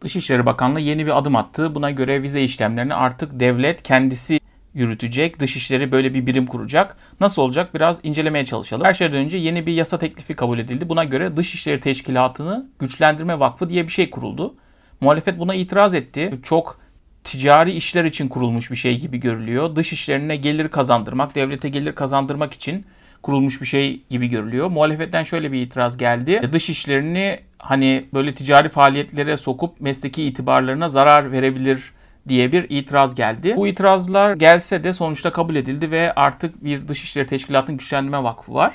Dışişleri Bakanlığı yeni bir adım attı. Buna göre vize işlemlerini artık devlet kendisi yürütecek. Dışişleri böyle bir birim kuracak. Nasıl olacak biraz incelemeye çalışalım. Her şeyden önce yeni bir yasa teklifi kabul edildi. Buna göre Dışişleri Teşkilatı'nı Güçlendirme Vakfı diye bir şey kuruldu. Muhalefet buna itiraz etti. Çok ticari işler için kurulmuş bir şey gibi görülüyor. Dış işlerine gelir kazandırmak, devlete gelir kazandırmak için kurulmuş bir şey gibi görülüyor. Muhalefetten şöyle bir itiraz geldi. Dış işlerini hani böyle ticari faaliyetlere sokup mesleki itibarlarına zarar verebilir diye bir itiraz geldi. Bu itirazlar gelse de sonuçta kabul edildi ve artık bir Dışişleri Teşkilatı'nın Güçlendirme Vakfı var.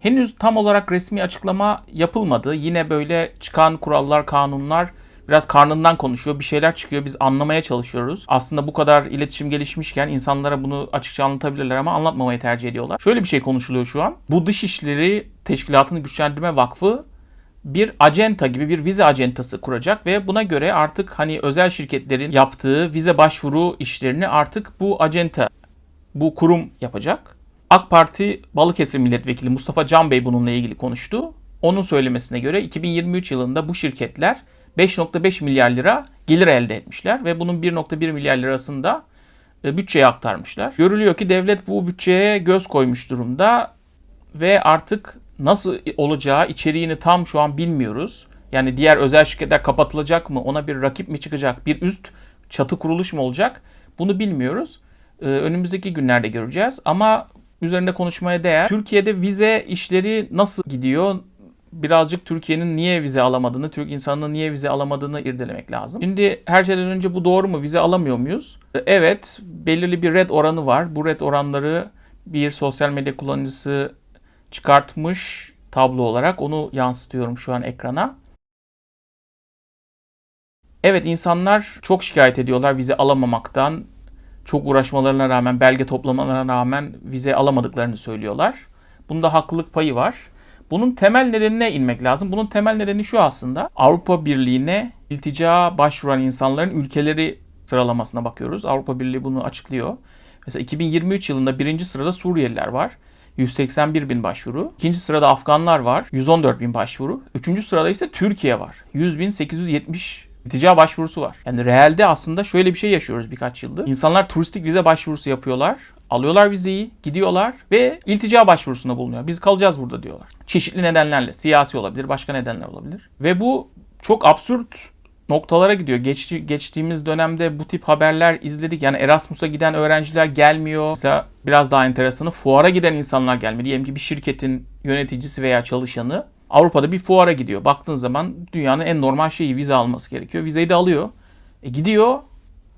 Henüz tam olarak resmi açıklama yapılmadı. Yine böyle çıkan kurallar, kanunlar biraz karnından konuşuyor. Bir şeyler çıkıyor. Biz anlamaya çalışıyoruz. Aslında bu kadar iletişim gelişmişken insanlara bunu açıkça anlatabilirler ama anlatmamayı tercih ediyorlar. Şöyle bir şey konuşuluyor şu an. Bu Dışişleri Teşkilatı'nı Güçlendirme Vakfı bir acenta gibi bir vize acentası kuracak ve buna göre artık hani özel şirketlerin yaptığı vize başvuru işlerini artık bu acenta, bu kurum yapacak. AK Parti Balıkesir Milletvekili Mustafa Can Bey bununla ilgili konuştu. Onun söylemesine göre 2023 yılında bu şirketler 5.5 milyar lira gelir elde etmişler ve bunun 1.1 milyar lirasında e, bütçeye aktarmışlar. Görülüyor ki devlet bu bütçeye göz koymuş durumda ve artık nasıl olacağı içeriğini tam şu an bilmiyoruz. Yani diğer özel şirketler kapatılacak mı? Ona bir rakip mi çıkacak? Bir üst çatı kuruluş mu olacak? Bunu bilmiyoruz. Ee, önümüzdeki günlerde göreceğiz. Ama üzerinde konuşmaya değer. Türkiye'de vize işleri nasıl gidiyor? Birazcık Türkiye'nin niye vize alamadığını, Türk insanının niye vize alamadığını irdelemek lazım. Şimdi her şeyden önce bu doğru mu? Vize alamıyor muyuz? Ee, Evet, belirli bir red oranı var. Bu red oranları bir sosyal medya kullanıcısı çıkartmış tablo olarak onu yansıtıyorum şu an ekrana. Evet insanlar çok şikayet ediyorlar vize alamamaktan. Çok uğraşmalarına rağmen, belge toplamalarına rağmen vize alamadıklarını söylüyorlar. Bunda haklılık payı var. Bunun temel nedenine inmek lazım. Bunun temel nedeni şu aslında. Avrupa Birliği'ne iltica başvuran insanların ülkeleri sıralamasına bakıyoruz. Avrupa Birliği bunu açıklıyor. Mesela 2023 yılında birinci sırada Suriyeliler var. 181 bin başvuru. İkinci sırada Afganlar var. 114 bin başvuru. Üçüncü sırada ise Türkiye var. 100 bin 870 iltica başvurusu var. Yani realde aslında şöyle bir şey yaşıyoruz birkaç yıldır. İnsanlar turistik vize başvurusu yapıyorlar. Alıyorlar vizeyi, gidiyorlar ve iltica başvurusunda bulunuyor. Biz kalacağız burada diyorlar. Çeşitli nedenlerle. Siyasi olabilir, başka nedenler olabilir. Ve bu çok absürt noktalara gidiyor. Geçti, geçtiğimiz dönemde bu tip haberler izledik. Yani Erasmus'a giden öğrenciler gelmiyor. Mesela biraz daha enteresanı fuara giden insanlar gelmiyor. Diyelim ki bir şirketin yöneticisi veya çalışanı Avrupa'da bir fuara gidiyor. Baktığın zaman dünyanın en normal şeyi vize alması gerekiyor. Vizeyi de alıyor. E gidiyor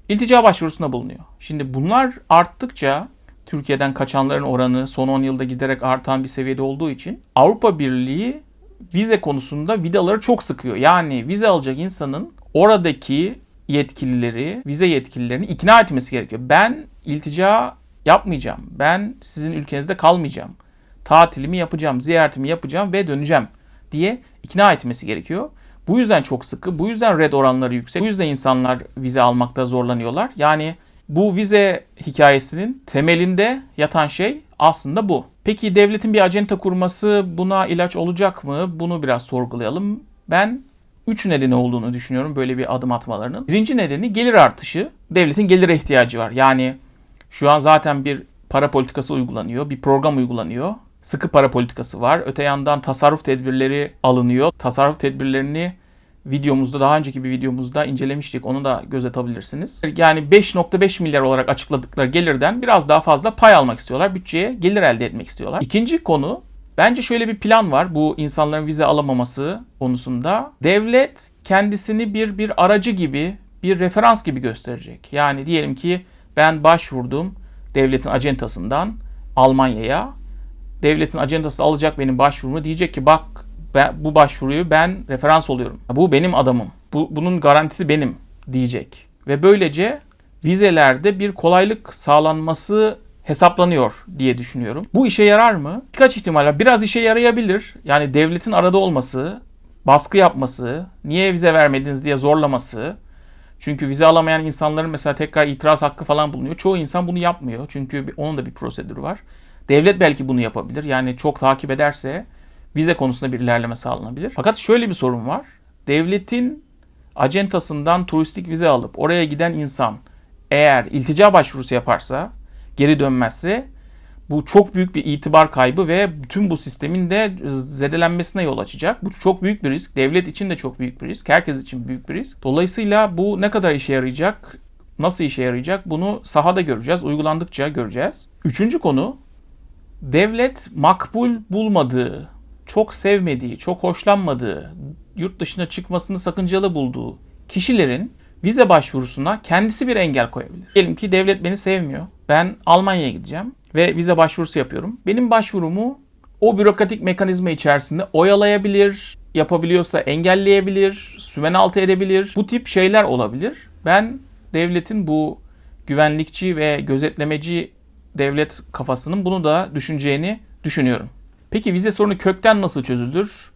iltica başvurusuna bulunuyor. Şimdi bunlar arttıkça Türkiye'den kaçanların oranı son 10 yılda giderek artan bir seviyede olduğu için Avrupa Birliği vize konusunda vidaları çok sıkıyor. Yani vize alacak insanın oradaki yetkilileri, vize yetkililerini ikna etmesi gerekiyor. Ben iltica yapmayacağım. Ben sizin ülkenizde kalmayacağım. Tatilimi yapacağım, ziyaretimi yapacağım ve döneceğim diye ikna etmesi gerekiyor. Bu yüzden çok sıkı, bu yüzden red oranları yüksek. Bu yüzden insanlar vize almakta zorlanıyorlar. Yani bu vize hikayesinin temelinde yatan şey aslında bu. Peki devletin bir acenta kurması buna ilaç olacak mı? Bunu biraz sorgulayalım. Ben 3 nedeni olduğunu düşünüyorum böyle bir adım atmalarının. Birinci nedeni gelir artışı. Devletin gelire ihtiyacı var. Yani şu an zaten bir para politikası uygulanıyor, bir program uygulanıyor. Sıkı para politikası var. Öte yandan tasarruf tedbirleri alınıyor. Tasarruf tedbirlerini videomuzda daha önceki bir videomuzda incelemiştik. Onu da göz atabilirsiniz. Yani 5.5 milyar olarak açıkladıkları gelirden biraz daha fazla pay almak istiyorlar. Bütçeye gelir elde etmek istiyorlar. İkinci konu bence şöyle bir plan var bu insanların vize alamaması konusunda. Devlet kendisini bir bir aracı gibi, bir referans gibi gösterecek. Yani diyelim ki ben başvurdum devletin acentasından Almanya'ya. Devletin acentası alacak benim başvurumu diyecek ki bak ben, bu başvuruyu ben referans oluyorum. Bu benim adamım. Bu, bunun garantisi benim diyecek. Ve böylece vizelerde bir kolaylık sağlanması hesaplanıyor diye düşünüyorum. Bu işe yarar mı? Birkaç ihtimal var. Biraz işe yarayabilir. Yani devletin arada olması, baskı yapması, niye vize vermediniz diye zorlaması. Çünkü vize alamayan insanların mesela tekrar itiraz hakkı falan bulunuyor. Çoğu insan bunu yapmıyor. Çünkü onun da bir prosedürü var. Devlet belki bunu yapabilir. Yani çok takip ederse vize konusunda bir ilerleme sağlanabilir. Fakat şöyle bir sorun var. Devletin acentasından turistik vize alıp oraya giden insan eğer iltica başvurusu yaparsa, geri dönmezse bu çok büyük bir itibar kaybı ve bütün bu sistemin de zedelenmesine yol açacak. Bu çok büyük bir risk. Devlet için de çok büyük bir risk. Herkes için büyük bir risk. Dolayısıyla bu ne kadar işe yarayacak, nasıl işe yarayacak bunu sahada göreceğiz. Uygulandıkça göreceğiz. Üçüncü konu devlet makbul bulmadığı, çok sevmediği, çok hoşlanmadığı, yurt dışına çıkmasını sakıncalı bulduğu kişilerin vize başvurusuna kendisi bir engel koyabilir. Diyelim ki devlet beni sevmiyor. Ben Almanya'ya gideceğim ve vize başvurusu yapıyorum. Benim başvurumu o bürokratik mekanizma içerisinde oyalayabilir, yapabiliyorsa engelleyebilir, sümen altı edebilir. Bu tip şeyler olabilir. Ben devletin bu güvenlikçi ve gözetlemeci devlet kafasının bunu da düşüneceğini düşünüyorum. Peki vize sorunu kökten nasıl çözülür?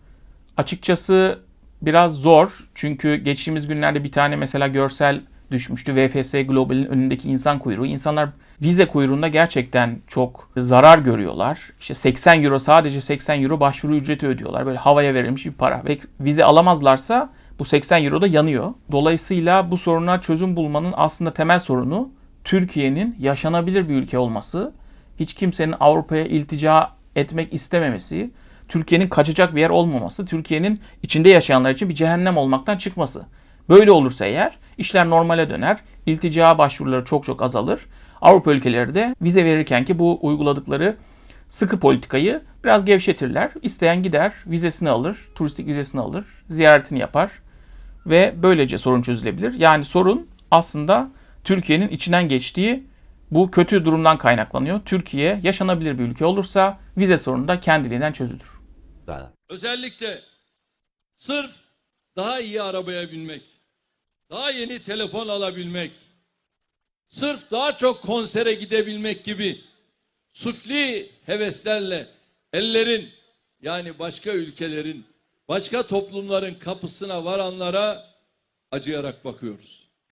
Açıkçası biraz zor. Çünkü geçtiğimiz günlerde bir tane mesela görsel düşmüştü. VFS Global'in önündeki insan kuyruğu. İnsanlar vize kuyruğunda gerçekten çok zarar görüyorlar. İşte 80 euro sadece 80 euro başvuru ücreti ödüyorlar. Böyle havaya verilmiş bir para. Ve vize alamazlarsa bu 80 euro da yanıyor. Dolayısıyla bu soruna çözüm bulmanın aslında temel sorunu Türkiye'nin yaşanabilir bir ülke olması, hiç kimsenin Avrupa'ya iltica etmek istememesi, Türkiye'nin kaçacak bir yer olmaması, Türkiye'nin içinde yaşayanlar için bir cehennem olmaktan çıkması. Böyle olursa eğer işler normale döner, iltica başvuruları çok çok azalır. Avrupa ülkeleri de vize verirken ki bu uyguladıkları sıkı politikayı biraz gevşetirler. İsteyen gider, vizesini alır, turistik vizesini alır, ziyaretini yapar ve böylece sorun çözülebilir. Yani sorun aslında Türkiye'nin içinden geçtiği bu kötü durumdan kaynaklanıyor. Türkiye yaşanabilir bir ülke olursa vize sorunu da kendiliğinden çözülür. Özellikle sırf daha iyi arabaya binmek, daha yeni telefon alabilmek, sırf daha çok konsere gidebilmek gibi sufli heveslerle ellerin yani başka ülkelerin, başka toplumların kapısına varanlara acıyarak bakıyoruz.